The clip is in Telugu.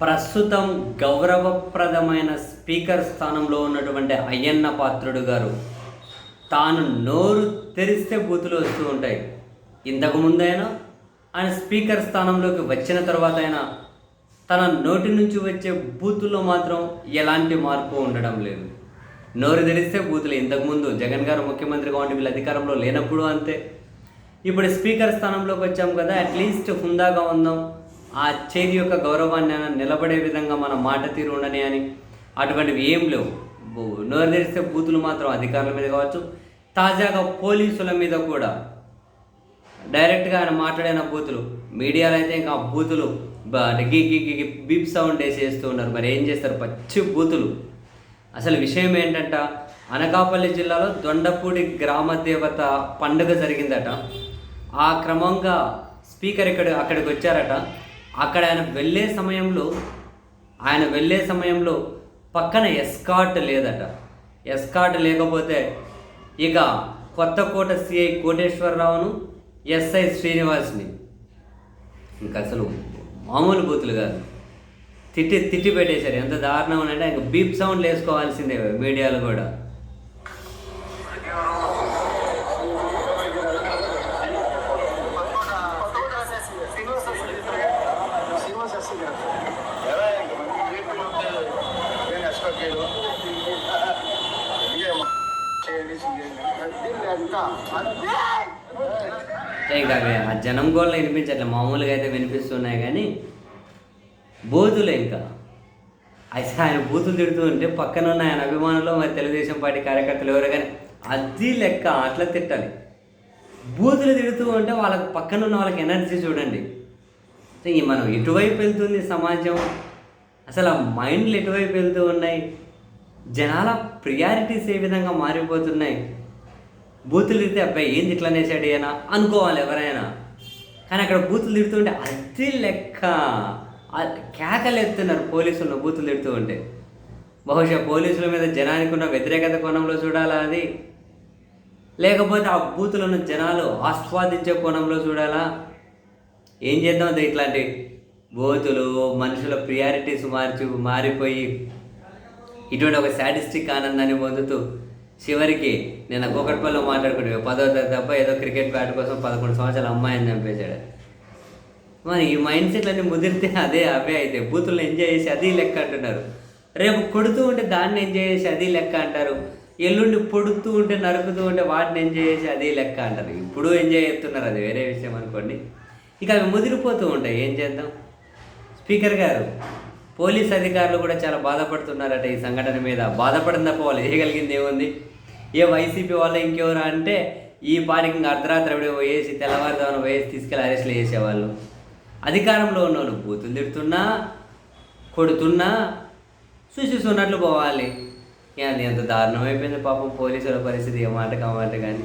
ప్రస్తుతం గౌరవప్రదమైన స్పీకర్ స్థానంలో ఉన్నటువంటి అయ్యన్న పాత్రుడు గారు తాను నోరు తెరిస్తే బూతులు వస్తూ ఉంటాయి. ఇంతకు ముందైనా ఆయన స్పీకర్ స్థానంలోకి వచ్చిన తర్వాత అయినా తన నోటి నుంచి వచ్చే బూతుల్లో మాత్రం ఎలాంటి మార్పు ఉండడం లేదు. నోరు తెరిస్తే బూతులు ఇంతకుముందు జగన్ గారు ముఖ్యమంత్రిగా ఉండి వీళ్ళు అధికారంలో లేనప్పుడు అంతే. ఇప్పుడు స్పీకర్ స్థానంలోకి వచ్చాం కదా అట్లీస్ట్ హుందాగా ఉందాం. ఆ చేతి యొక్క గౌరవాన్ని నిలబడే విధంగా మన మాట తీరు ఉండని అని. అటువంటివి ఏం లేవు. బూ- నోరు తెరిస్తే బూతులు మాత్రం అధికారుల మీద కావచ్చు తాజాగా పోలీసుల మీద కూడా. డైరెక్ట్గా ఆయన మాట్లాడిన బూతులు మీడియాలో అయితే ఇంకా బూతులు గి బీప్ సౌండ్ వేసి వేస్తూ ఉన్నారు. మరి ఏం చేస్తారు? పచ్చి బూతులు. అసలు విషయం ఏంటంట అనకాపల్లి జిల్లాలో దొండపూడి గ్రామ దేవత పండుగ జరిగిందట. ఆ క్రమంగా స్పీకర్ ఇక్కడ అక్కడికి వచ్చారట. అక్కడ ఆయన వెళ్ళే సమయంలో ఆయన వెళ్ళే సమయంలో పక్కన ఎస్కాట్ లేదట. ఎస్కాట్ లేకపోతే ఇక కొత్తకోట సిఐ కోటేశ్వరరావును ఎస్ఐ శ్రీనివాస్ని. ఇంకా అసలు మామూలు బూతులు కాదు. తిట్టి తిట్టి పెట్టేశారు. ఎంత దారుణం అంటే ఇంకా బీప్ సౌండ్లు వేసుకోవాల్సిందే మీడియాలో కూడా. ఇంకా ఆ జనం గోళ్ళు వినిపించట్లే. మామూలుగా అయితే వినిపిస్తున్నాయి కానీ బూతులే ఇంకా. అయితే ఆయన బూతులు తిడుతూ ఉంటే పక్కన ఉన్న ఆయన అభిమానులు మరి తెలుగుదేశం పార్టీ కార్యకర్తలు ఎవరు కానీ అది లెక్క అట్లా తిట్టాలి. బూతులు తిడుతూ ఉంటే వాళ్ళకి పక్కన ఉన్న వాళ్ళకి ఎనర్జీ చూడండి. ఈ మనం ఎటువైపు వెళ్తుంది సమాజం. అసలు ఆ మైండ్లు ఎటువైపు వెళ్తూ ఉన్నాయి? జనాల ప్రియారిటీస్ ఏ విధంగా మారిపోతున్నాయి? బూతులు తిడితే అబ్బాయి ఏంది ఇట్లా నేసాడు ఈయన? అనుకోవాలి ఎవరైనా. కానీ అక్కడ బూతులు తిడుతుంటే అది లెక్క. కేకలు ఎత్తున్నారు పోలీసులను బూతులు తిడుతూ ఉంటే. బహుశా పోలీసుల మీద జనానికి ఉన్న వ్యతిరేకత కోణంలో చూడాలా అది? లేకపోతే ఆ బూతులను జనాలు ఆస్వాదించే కోణంలో చూడాలా? ఏం చేద్దాం అది ఇట్లాంటి? బూతులు మనుషుల ప్రియారిటీస్ మార్చి మారిపోయి ఇటువంటి ఒక సాటిస్టిక్ ఆనందాన్ని పొందుతూ చివరికి నేను కూకట్పల్లిలో మాట్లాడుకుంటే పదో తరగతి తప్ప ఏదో క్రికెట్ బ్యాట్ కోసం పదకొండు సంవత్సరాల అమ్మాయిని చంపేశాడు. మరి ఈ మైండ్ సెట్లన్నీ ముదిరితే అదే అవే అయితే. బూతులను ఎంజాయ్ చేసి అది లెక్క అంటున్నారు. రేపు కొడుతూ ఉంటే దాన్ని ఎంజాయ్ చేసి అది లెక్క అంటారు. ఎల్లుండి పొడుతూ ఉంటే నరుకుతూ ఉంటే వాటిని ఎంజాయ్ చేసి అది లెక్క అంటారు. ఇప్పుడు ఎంజాయ్ చేస్తున్నారు. అది వేరే విషయం అనుకోండి. ఇక అవి ముదిరిపోతూ ఉంటాయి. ఏం చేద్దాం? స్పీకర్ గారు పోలీస్ అధికారులు కూడా చాలా బాధపడుతున్నారట ఈ సంఘటన మీద. బాధపడిన పోవాలి చేయగలిగింది ఏముంది ఏ వైసీపీ వాళ్ళు ఇంకెవరా అంటే ఈ పాటికి ఇంకా అర్ధరాత్రి అప్పుడే వేసి తెల్లవారుదామని వేసి తీసుకెళ్ళి అరెస్టులు చేసేవాళ్ళు. అధికారంలో ఉన్న వాళ్ళు బూతులు తిడుతున్నా కొడుతున్నా చూసి పోవాలి. అది ఎంత దారుణం అయిపోయింది పాపం పోలీసుల పరిస్థితి ఏమాట మాట కామాట కానీ.